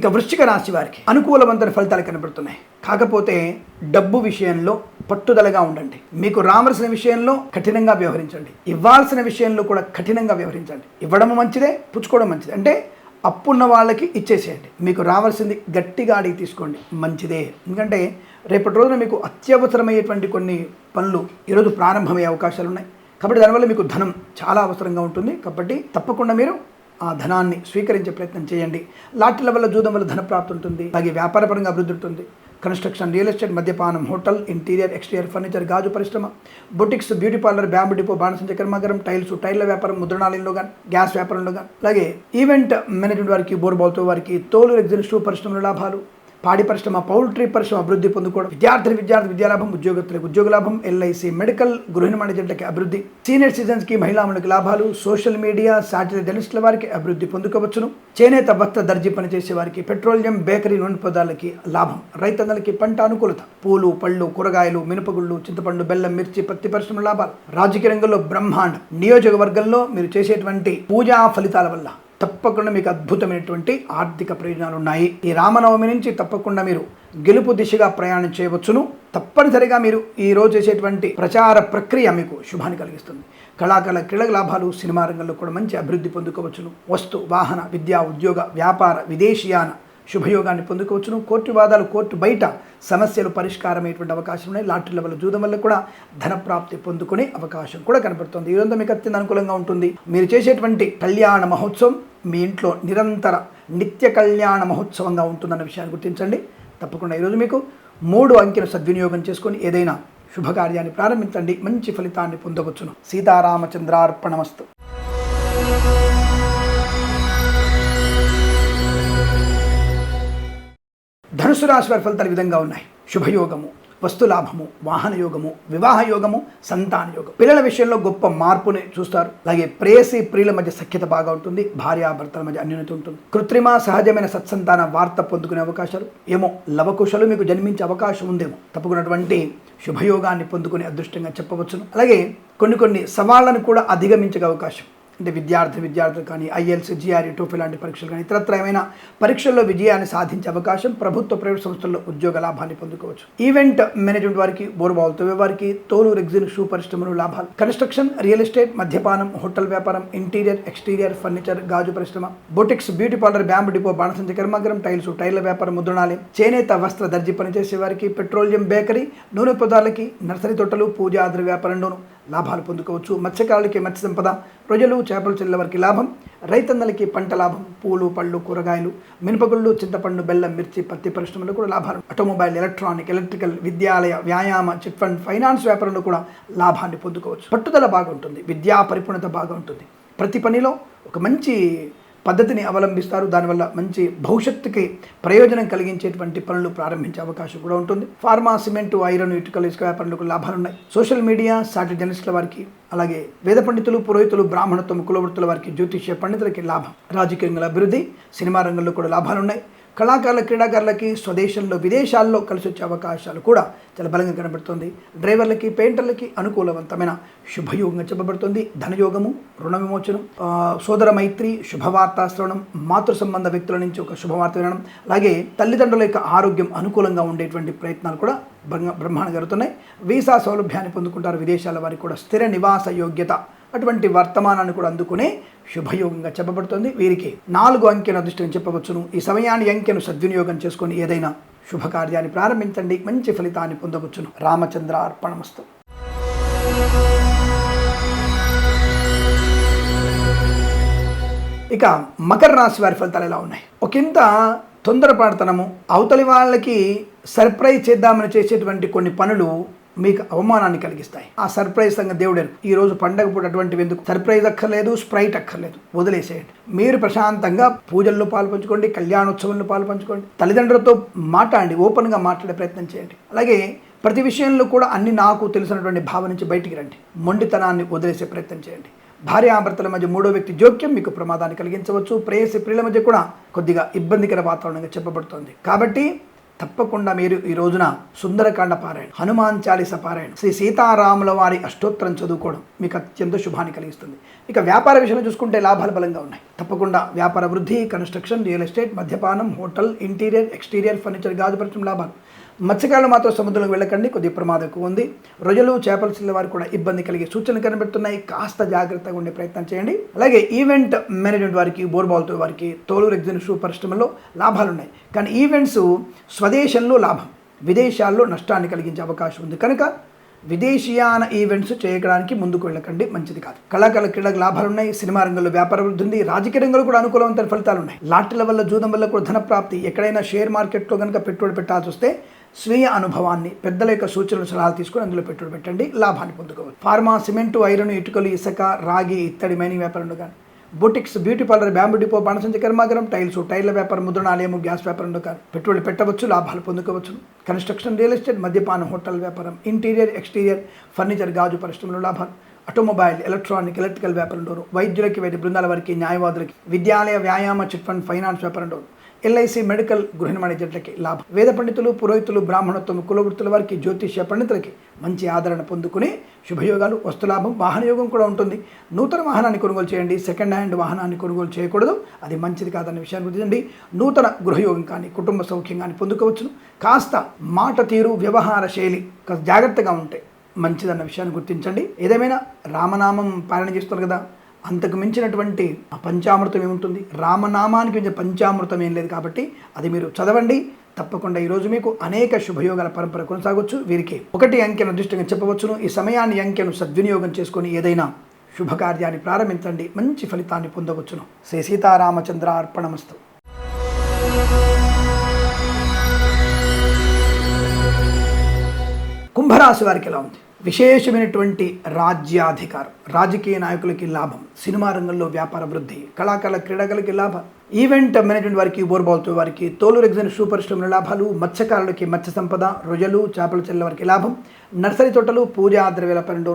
ఇక వృశ్చిక రాశి వారికి అనుకూలవంతమైన ఫలితాలు కనబడుతున్నాయి. కాకపోతే డబ్బు విషయంలో పట్టుదలగా ఉండండి. మీకు రావాల్సిన విషయంలో కఠినంగా వ్యవహరించండి. ఇవ్వాల్సిన విషయంలో కూడా కఠినంగా వ్యవహరించండి. ఇవ్వడం మంచిదే పుచ్చుకోవడం మంచిదే. అంటే అప్పున్న వాళ్ళకి ఇచ్చేసేయండి. మీకు రావాల్సింది గట్టిగా అడిగి తీసుకోండి. మంచిదే. ఎందుకంటే రేపటి రోజున మీకు అత్యవసరమయ్యేటువంటి కొన్ని పనులు ఈరోజు ప్రారంభమయ్యే అవకాశాలు ఉన్నాయి కాబట్టి దానివల్ల మీకు ధనం చాలా అవసరంగా ఉంటుంది. కాబట్టి తప్పకుండా మీరు ఆ ధనాన్ని స్వీకరించే ప్రయత్నం చేయండి. లాటి వల్ల జూదం వల్ల ధన ప్రాప్తి ఉంటుంది. అలాగే వ్యాపారపరంగా అభివృద్ధి ఉంటుంది. కన్స్ట్రక్షన్ రియల్ ఎస్టేట్ మద్యపానం హోటల్ ఇంటీరియర్ ఎక్స్టీరియర్ ఫర్నిచర్ గాజు పరిశ్రమ boutiques beauty parlour bamboo depot బాణసంచ కర్మాగారం టైల్స్ టైర్ల వ్యాపారం ముద్రణాలయంలో కానీ గ్యాస్ వ్యాపారంలో కానీ అలాగే ఈవెంట్ మేనేజ్మెంట్ వారికి బోర్బాల్తో వారికి తోలు ఎగ్జిన్ షూ పరిశ్రమల లాభాలు. పాడి పరిశ్రమ పౌల్ట్రీ పరిశ్రమ అభివృద్ధి పొందుకోవడం విద్యార్థులు విద్యార్థి విద్యాలాభం ఉద్యోగస్తులకు ఉద్యోగ లాభం ఎల్ఐసి మెడికల్ గృహ నిర్మాణ జంటకి అభివృద్ధి. సీనియర్ సిటిజన్స్కి మహిళాములకు లాభాలు సోషల్ మీడియా శాటిలైట్ జర్నలిస్టుల వారికి అభివృద్ధి పొందుకోవచ్చును. చేనేత వస్త్ర దర్జీ పనిచేసే వారికి పెట్రోలియం బేకరీ నూనె పదార్థాలకి లాభం. రైతన్నలకి పంట అనుకూలత. పూలు పళ్ళు కూరగాయలు మినపగుళ్ళు చింతపండు బెల్లం మిర్చి పత్తి పరిశ్రమ లాభాలు. రాజకీయ రంగంలో బ్రహ్మాండం. నియోజకవర్గంలో మీరు చేసేటువంటి పూజా ఫలితాల వల్ల తప్పకుండా మీకు అద్భుతమైనటువంటి ఆర్థిక ప్రయోజనాలు ఉన్నాయి ఈ రామనవమి నుంచి తప్పకుండా మీరు గెలుపు దిశగా ప్రయాణం చేయవచ్చును. తప్పనిసరిగా మీరు ఈ రోజు చేసేటువంటి ప్రచార ప్రక్రియ మీకు శుభాన్ని కలిగిస్తుంది. కళాకాల క్రీడ లాభాలు సినిమా రంగంలో కూడా మంచి అభివృద్ధి పొందుకోవచ్చును. వస్తు వాహన విద్యా ఉద్యోగ వ్యాపార విదేశీయాన శుభయోగాన్ని పొందుకోవచ్చును. కోర్టు వాదాలు కోర్టు బయట సమస్యలు పరిష్కారమయ్యేటువంటి అవకాశం ఉన్నాయి లాటరీ లెవెల్ జూదం వల్ల కూడా ధనప్రాప్తి పొందుకునే అవకాశం కూడా కనబడుతుంది. ఈ రోజు మీకు అత్యంత అనుకూలంగా ఉంటుంది. మీరు చేసేటువంటి కళ్యాణ మహోత్సవం మీ ఇంట్లో నిరంతర నిత్య కళ్యాణ మహోత్సవంగా ఉంటుందన్న విషయాన్ని గుర్తించండి. తప్పకుండా ఈరోజు మీకు మూడు అంకెను సద్వినియోగం చేసుకొని ఏదైనా శుభకార్యాన్ని ప్రారంభించండి. మంచి ఫలితాన్ని పొందవచ్చును. సీతారామచంద్రార్పణమస్తు. ధనుసు రాశి వారి ఫలితాలు విధంగా ఉన్నాయి. శుభయోగము. వస్తులాభము వాహన యోగము వివాహ యోగము సంతాన యోగం పిల్లల విషయంలో గొప్ప మార్పుని చూస్తారు. అలాగే ప్రేయసి ప్రియుల మధ్య సఖ్యత బాగా ఉంటుంది. భార్యాభర్తల మధ్య అన్యూనత ఉంటుంది. కృత్రిమ సహజమైన సత్సంతాన వార్త పొందుకునే అవకాశాలు. ఏమో లవకుశలు మీకు జన్మించే అవకాశం ఉందేమో. తప్పుకున్నటువంటి శుభయోగాన్ని పొందుకునే అదృష్టంగా చెప్పవచ్చును. అలాగే కొన్ని కొన్ని సవాళ్ళను కూడా అధిగమించగ అవకాశం. అంటే విద్యార్థి విద్యార్థులు కానీ ఐఎల్స్ జిఆర్ఈ టోఫీ లాంటి పరీక్షలు కానీ ఇతరత్ర ఏమైనా పరీక్షల్లో విజయాన్ని సాధించే అవకాశం ప్రభుత్వ ప్రైవేట్ సంస్థల్లో ఉద్యోగ లాభాన్ని పొందుకోవచ్చు. ఈవెంట్ మేనేజ్మెంట్ వారికి బోర్బాల్తో వారికి తోలు రెగ్జిన్ షూ పరిశ్రమలు లాభాలు. కన్స్ట్రక్షన్ రియల్ ఎస్టేట్ మద్యపానం హోటల్ వ్యాపారం ఇంటీరియర్ ఎక్స్టీరియర్ ఫర్నిచర్ గాజు పరిశ్రమ boutiques beauty parlour bamboo depot బాణసంచ కర్మాగ్రం టైల్స్ టైర్ల వ్యాపారం ముద్రణాలయం చేనేత వస్త్ర దర్జీ పనిచేసే వారికి పెట్రోలియం బేకరీ నూనె పదార్థాలకి నర్సరీ తోటలు పూజా ఆద్ర వ్యాపారంలోను లాభాలు పొందుకోవచ్చు. మత్స్యకారులకి మత్స్య సంపద రొయ్యలు చేపలు చెల్లెల వారికి లాభం రైతన్నలకి పంట లాభం పూలు పళ్ళు కూరగాయలు మినపగుళ్ళు చింతపండు బెల్లం మిర్చి పత్తి పరిశ్రమలో కూడా లాభాలు. ఆటోమొబైల్ ఎలక్ట్రానిక్ ఎలక్ట్రికల్ విద్యాలయ వ్యాయామ చిట్ ఫండ్ ఫైనాన్స్ వ్యాపారంలో కూడా లాభాన్ని పొందుకోవచ్చు. పట్టుదల బాగుంటుంది. విద్యా పరిపూర్ణత బాగా ఉంటుంది ప్రతి పనిలో ఒక మంచి పద్ధతిని అవలంబిస్తారు. దానివల్ల మంచి భవిష్యత్తుకి ప్రయోజనం కలిగించేటువంటి పనులు ప్రారంభించే అవకాశం కూడా ఉంటుంది. ఫార్మా సిమెంట్ ఐరన్ ఇటుకలు ఇసుక వ్యాపారులకు లాభాలు ఉన్నాయి సోషల్ మీడియా సాటి జర్నలిస్టుల వారికి అలాగే వేద పండితులు పురోహితులు బ్రాహ్మణత్వం కులవృత్తుల వారికి జ్యోతిష్య పండితులకి లాభం. రాజకీయంగా అభివృద్ధి సినిమా రంగంలో కూడా లాభాలు ఉన్నాయి కళాకారుల క్రీడాకారులకి స్వదేశంలో విదేశాల్లో కలిసి వచ్చే అవకాశాలు కూడా చాలా బలంగా కనబడుతుంది. డ్రైవర్లకి పెయింటర్లకి అనుకూలవంతమైన శుభయోగంగా చెప్పబడుతుంది. ధనయోగము రుణ విమోచనం సోదర మైత్రి శుభవార్త శ్రవణం మాతృ సంబంధ వ్యక్తుల నుంచి ఒక శుభవార్త వినడం అలాగే తల్లిదండ్రుల యొక్క ఆరోగ్యం అనుకూలంగా ఉండేటువంటి ప్రయత్నాలు కూడా బ్రహ్మ బ్రహ్మాండ జరుగుతున్నాయి. వీసా సౌలభ్యాన్ని పొందుకుంటారు విదేశాల వారికి కూడా స్థిర నివాస యోగ్యత. అటువంటి వర్తమానాన్ని కూడా అందుకునే శుభయోగంగా చెప్పబడుతుంది. వీరికి నాలుగు అంకెను అదృష్టం చెప్పవచ్చును. ఈ సమయాన్ని అంకెను సద్వినియోగం చేసుకొని ఏదైనా శుభకార్యాన్ని ప్రారంభించండి. మంచి ఫలితాన్ని పొందవచ్చును. రామచంద్ర అర్పణమస్తు. ఇక మకర రాశి వారి ఫలితాలు ఎలా ఉన్నాయి? ఒకంత తొందరపాటుతనము. అవతలి వాళ్ళకి సర్ప్రైజ్ చేద్దామని చేసేటువంటి కొన్ని పనులు మీకు అవమానాన్ని కలిగిస్తాయి. ఆ సర్ప్రైజ్ సంగతి దేవుడు ఈ రోజు పండగ పూట అటువంటివి ఎందుకు? సర్ప్రైజ్ అక్కర్లేదు స్ప్రైట్ అక్కర్లేదు. వదిలేసేయండి. మీరు ప్రశాంతంగా పూజల్లో పాల్పంచుకోండి కళ్యాణోత్సవంలో పాల్పంచుకోండి. తల్లిదండ్రులతో మాట్లాడండి ఓపెన్గా మాట్లాడే ప్రయత్నం చేయండి. అలాగే ప్రతి విషయంలో కూడా అన్ని నాకు తెలిసినటువంటి భావ నుంచి బయటికి రండి. మొండితనాన్ని వదిలేసే ప్రయత్నం చేయండి. భార్యాభర్తల మధ్య మూడో వ్యక్తి జోక్యం మీకు ప్రమాదాన్ని కలిగించవచ్చు. ప్రేయసి ప్రియుల మధ్య కూడా కొద్దిగా ఇబ్బందికర వాతావరణంగా చెప్పబడుతోంది. కాబట్టి తప్పకుండా మీరు ఈ రోజున సుందరకాండ పారాయణ హనుమాన్ చాలీస పారాయణ శ్రీ సీతారాముల వారి అష్టోత్తరం చదువుకోవడం మీకు అత్యంత శుభాన్ని కలిగిస్తుంది. ఇక వ్యాపార విషయంలో చూసుకుంటే లాభాలు బలంగా ఉన్నాయి. తప్పకుండా వ్యాపార వృద్ధి కన్స్ట్రక్షన్ రియల్ ఎస్టేట్ మద్యపానం హోటల్ ఇంటీరియర్ ఎక్స్టీరియర్ ఫర్నిచర్ గాజు పరిశ్రమ లాభాలు. మత్స్యకారులు మాత్రం సముద్రంలోకి వెళ్ళకండి కొద్ది ప్రమాదం ఎక్కువ ఉంది. రొయ్యలు చేపలు చిల్ల వారు కూడా ఇబ్బంది కలిగే సూచనలు కనిపెడుతున్నాయి కాస్త జాగ్రత్తగా ఉండే ప్రయత్నం చేయండి. అలాగే ఈవెంట్ మేనేజ్మెంట్ వారికి బోర్బాల్తో వారికి తోలు రెగ్జిన్ షూ పరిశ్రమలో లాభాలు ఉన్నాయి కానీ ఈవెంట్స్ స్వదేశంలో లాభం విదేశాల్లో నష్టాన్ని కలిగించే అవకాశం ఉంది. కనుక విదేశీయాన ఈవెంట్స్ చేయడానికి ముందుకు వెళ్ళకండి మంచిది కాదు. కళాకారుల క్రీడకు లాభాలు ఉన్నాయి సినిమా రంగంలో వ్యాపార వృద్ధి ఉంది రాజకీయ రంగంలో కూడా అనుకూలవంతమైన ఫలితాలు ఉన్నాయి. లాటరీల వల్ల జూదం వల్ల కూడా ధన ప్రాప్తి ఎక్కడైనా షేర్ మార్కెట్లో కనుక పెట్టుబడి పెట్టాల్సి వస్తే స్వీయ అనుభవాన్ని పెద్దల యొక్క సూచనలు సలహాలు తీసుకుని అందులో పెట్టుబడి పెట్టండి లాభాన్ని పొందుకోవచ్చు ఫార్మా సిమెంటు ఐరన్ ఇటుకలు ఇసుక రాగి ఇత్తడి మైనింగ్ వ్యాపారంలో కానీ. Boutiques beauty parlour bamboo depot బాణసంచ కర్మాగారం టైల్స్ టైర్ల వ్యాపారం ముద్రణాలయము గ్యాస్ వ్యాపారం కానీ పెట్టుబడి పెట్టవచ్చు లాభాలు పొందుకోవచ్చు. కన్స్ట్రక్షన్ రియల్ ఎస్టేట్ మద్యపాన హోటల్ వ్యాపారం ఇంటీరియర్ ఎక్స్టీరియర్ ఫర్నిచర్ గాజు పరిశ్రమలో లాభాలు. ఆటోమొబైల్ ఎలక్ట్రానిక్ ఎలక్ట్రికల్ వ్యాపారంలోను వైద్యులకి వైద్య బృందాల వారికి న్యాయవాదులకి విద్యాలయ వ్యాయామ చిట్ ఫండ్ ఫైనాన్స్ వ్యాపారంలోను ఎల్ఐసి మెడికల్ గృహ నిర్మాణ జట్లకి లాభం. వేద పండితులు పురోహితులు బ్రాహ్మణత్వం కులవృత్తుల వారికి జ్యోతిష్య పండితులకి మంచి ఆదరణ పొందుకుని శుభయోగాలు వస్తులాభం వాహన యోగం కూడా ఉంటుంది. నూతన వాహనాన్ని కొనుగోలు చేయండి. సెకండ్ హ్యాండ్ వాహనాన్ని కొనుగోలు చేయకూడదు. అది మంచిది కాదన్న విషయాన్ని గుర్తించండి. నూతన గృహయోగం కానీ కుటుంబ సౌఖ్యం కానీ పొందుకోవచ్చును. కాస్త మాట తీరు వ్యవహార శైలి జాగ్రత్తగా ఉంటే మంచిదన్న విషయాన్ని గుర్తించండి. ఏదేమైనా రామనామం పాలన చేస్తున్నారు కదా అంతకు మించినటువంటి ఆ పంచామృతం ఏముంటుంది? రామనామానికి మించిన పంచామృతం ఏం లేదు కాబట్టి అది మీరు చదవండి. తప్పకుండా ఈరోజు మీకు అనేక శుభయోగాల పరంపర కొనసాగొచ్చు. వీరికి ఒకటి అంకెను అదృష్టంగా చెప్పవచ్చును. ఈ సమయాన్ని అంకెను సద్వినియోగం చేసుకొని ఏదైనా శుభకార్యాన్ని ప్రారంభించండి. మంచి ఫలితాన్ని పొందవచ్చును. శ్రీ సీతారామచంద్ర అర్పణమస్తు కుంభరాశి వారికి ఎలా ఉంది? విశేషమైనటువంటి రాజ్యాధికారం రాజకీయ నాయకులకి లాభం సినిమా రంగంలో వ్యాపార వృద్ధి కళాకారుల క్రీడాకారులకి లాభం ఈవెంట్ మేనేజ్మెంట్ వారికి బోర్బాల్తో వారికి తోలు రెగ్జన్ షూ పరిశ్రమల లాభాలు మత్స్యకారులకి మత్స్య సంపద రొయ్యలు చేపల చెల్ల వారికి లాభం నర్సరీ తోటలు పూజా ద్రవ్యాల పన్నెండు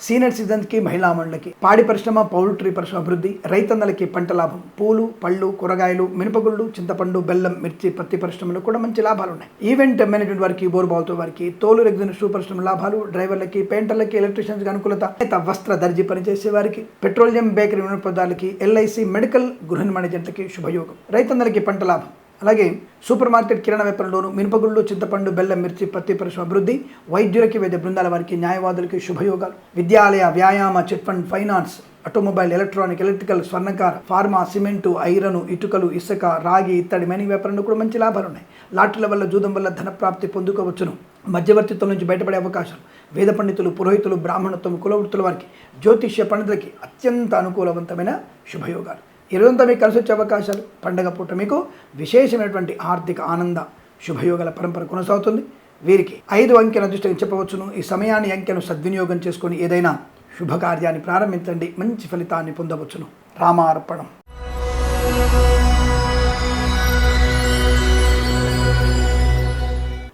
సీనియర్ సిటిజన్స్కి మహిళా మండలికి పాడి పరిశ్రమ పౌల్ట్రీ పరిశ్రమ అభివృద్ధి రైతన్నలకి పంట లాభం పూలు పళ్ళు కూరగాయలు మినపగుళ్ళు చింతపండు బెల్లం మిర్చి పత్తి పరిశ్రమలో కూడా మంచి లాభాలు ఉన్నాయి ఈవెంట్ మేనేజ్మెంట్ వారికి బోర్బాల్తో వారికి తోలు రెగ్జిన్ షూ పరిశ్రమ లాభాలు డ్రైవర్లకి పెయింటర్లకి ఎలక్ట్రీషియన్స్కి అనుకూలత రైత వస్త్ర దర్జీ పనిచేసే వారికి పెట్రోలియం బేకరీ వినియోగదారులకి ఎల్ఐసి మెడికల్ గృహ నిర్మాణ జంటకి శుభయోగం. రైతన్నలకి పంట లాభం. అలాగే సూపర్ మార్కెట్ కిరాణా వ్యాపారంలోను మినపగుళ్ళు చింతపండు బెల్లం మిర్చి పత్తి పరిశ్రమ అభివృద్ధి వైద్యులకి వైద్య బృందాల వారికి న్యాయవాదులకి శుభయోగాలు. విద్యాలయ వ్యాయామ chit fund finance automobile electronic electrical స్వర్ణకార pharma cement iron ఇటుకలు ఇసుక రాగి ఇత్తడి మైనింగ్ వ్యాపారంలో కూడా మంచి లాభాలు ఉన్నాయి. లాటరీల వల్ల జూదం వల్ల ధన ప్రాప్తి పొందుకోవచ్చును. మధ్యవర్తిత్వం నుంచి బయటపడే అవకాశం వేద పండితులు పురోహితులు బ్రాహ్మణత్వం కులవృత్తుల వారికి జ్యోతిష్య పండితులకి అత్యంత అనుకూలవంతమైన శుభయోగాలు. ఇరవంతా మీకు కలిసి వచ్చే అవకాశాలు. పండగ పూట మీకు విశేషమైనటువంటి ఆర్థిక ఆనంద శుభయోగాల పరంపర కొనసాగుతుంది. వీరికి ఐదు అంకెల అదృష్టంగా చెప్పవచ్చును. ఈ సమయాన్ని అంకెను సద్వినియోగం చేసుకొని ఏదైనా శుభకార్యాన్ని ప్రారంభించండి. మంచి ఫలితాన్ని పొందవచ్చును. రామార్పణం.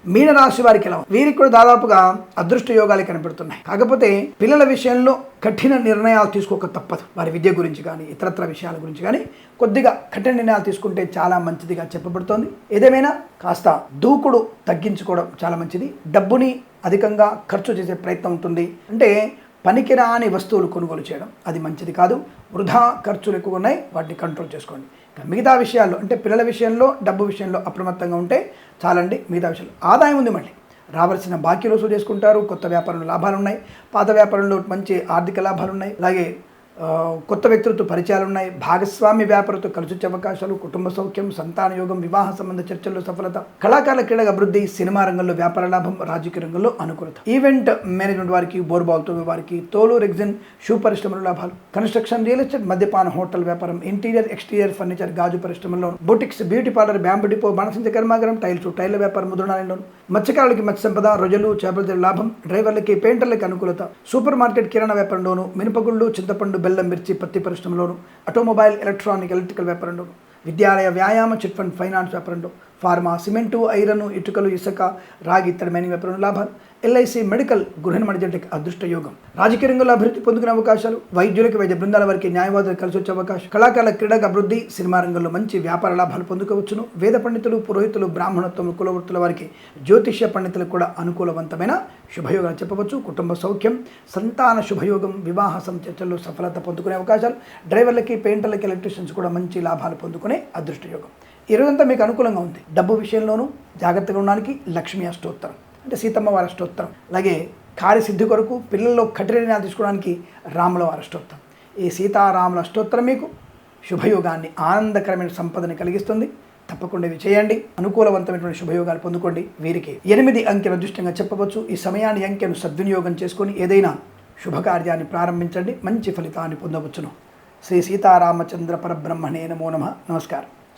మీనరాశి వారికి ఎలా వీరికి కూడా దాదాపుగా అదృష్ట యోగాలు కనిపెడుతున్నాయి. కాకపోతే పిల్లల విషయంలో కఠిన నిర్ణయాలు తీసుకోక తప్పదు. వారి విద్య గురించి కానీ ఇతరత్ర విషయాల గురించి కానీ కొద్దిగా కఠిన నిర్ణయాలు తీసుకుంటే చాలా మంచిదిగా చెప్పబడుతోంది. ఏదేమైనా కాస్త దూకుడు తగ్గించుకోవడం చాలా మంచిది. డబ్బుని అధికంగా ఖర్చు చేసే ప్రయత్నం ఉంటుంది. అంటే పనికిరాని వస్తువులు కొనుగోలు చేయడం అది మంచిది కాదు. వృధా ఖర్చులు ఎక్కువ ఉన్నాయి. వాటిని కంట్రోల్ చేసుకోండి. మిగతా విషయాల్లో అంటే పిల్లల విషయంలో డబ్బు విషయంలో అప్రమత్తంగా ఉంటే చాలండి మిగతా విషయాలు. ఆదాయం ఉంది మళ్ళీ. రావాల్సిన బాకీలు వసూలు చేసుకుంటారు కొత్త వ్యాపారంలో లాభాలు ఉన్నాయి పాత వ్యాపారంలో మంచి ఆర్థిక లాభాలు ఉన్నాయి అలాగే కొత్త వ్యక్తులతో పరిచయాలు ఉన్నాయి. భాగస్వామి వ్యాపారంతో కలిసి వచ్చే అవకాశాలు కుటుంబ సౌఖ్యం సంతాన యోగం వివాహ సంబంధ చర్చల్లో సఫలత కళాకారుల క్రీడ అభివృద్ధి సినిమా రంగంలో వ్యాపార లాభం రాజకీయ రంగంలో అనుకూలత. ఈవెంట్ మేనేజ్మెంట్ వారికి బోర్బాల్తో వారికి తోలు రెగ్జిన్ షూ పరిశ్రమలు లాభాలు. కన్స్ట్రక్షన్ రియల్ ఎస్టేట్ మద్యపాన హోటల్ వ్యాపారం ఇంటీరియర్ ఎక్స్టీరియర్ ఫర్నిచర్ గాజు పరిశ్రమలో boutiques beauty parlour bamboo depot బాణసించ కర్మాగారం టైల్స్ టైల్ వ్యాపారం ముద్రణాలయంలో మత్స్యకారులకి మత్స్య సంపద రొజలు చేపల లాభం డ్రైవర్లకి పెయింటర్లకి అనుకూలత. సూపర్ మార్కెట్ కిరాణా వ్యాపారంలోను మినపగుళ్ళు చింతపండు బెల్లం మిర్చి పత్తి పరిశ్రమలోను ఆటోమొబైల్ ఎలక్ట్రానిక్ ఎలక్ట్రికల్ వ్యాపారంలోను విద్యాలయ వ్యాయామ చిట్ ఫండ్ ఫైనాన్స్ వ్యాపారంలో ఫార్మా సిమెంటు ఐరన్ ఇటుకలు ఇసుక రాగి ఇతర మేని వ్యాపారంలో లాభాలు ఎల్ఐసి మెడికల్ గృహ మణిజెంట్కి అదృష్ట యోగం. రాజకీయ రంగంలో అభివృద్ధి పొందుకునే అవకాశాలు వైద్యులకి వైద్య బృందాల వారికి న్యాయవాదులు కలిసి వచ్చే అవకాశం. కళాకారుల క్రీడకు అభివృద్ధి సినిమా రంగంలో మంచి వ్యాపార లాభాలు పొందుకోవచ్చును. వేద పండితులు పురోహితులు బ్రాహ్మణత్వం కులవృత్తుల వారికి జ్యోతిష్య పండితులకు కూడా అనుకూలవంతమైన శుభయోగాలు చెప్పవచ్చు. కుటుంబ సౌఖ్యం సంతాన శుభయోగం వివాహ సంచర్చల్లో సఫలత పొందుకునే అవకాశాలు. డ్రైవర్లకి పెయింటర్లకి ఎలక్ట్రీషియన్స్ కూడా మంచి లాభాలు పొందుకునే అదృష్ట యోగం మీకు అనుకూలంగా ఉంది. డబ్బు విషయంలోనూ జాగ్రత్తగా ఉండడానికి లక్ష్మీ అష్టోత్తరం. అంటే సీతమ్మ వారి అష్టోత్తరం. అలాగే కార్యసిద్ధి కొరకు పిల్లల్లో కఠిన తీసుకోవడానికి రాముల వారి అష్టోత్తరం. ఈ సీతారాముల అష్టోత్తరం మీకు శుభయోగాన్ని ఆనందకరమైన సంపదని కలిగిస్తుంది. తప్పకుండా ఇవి చేయండి. అనుకూలవంతమైనటువంటి శుభయోగాలు పొందుకోండి. వీరికి ఎనిమిది అంకెల అదృష్టంగా చెప్పవచ్చు. ఈ సమయాన్ని అంకెను సద్వినియోగం చేసుకొని ఏదైనా శుభకార్యాన్ని ప్రారంభించండి. మంచి ఫలితాన్ని పొందవచ్చును. శ్రీ సీతారామచంద్ర పరబ్రహ్మణే నమో నమ. నమస్కారం.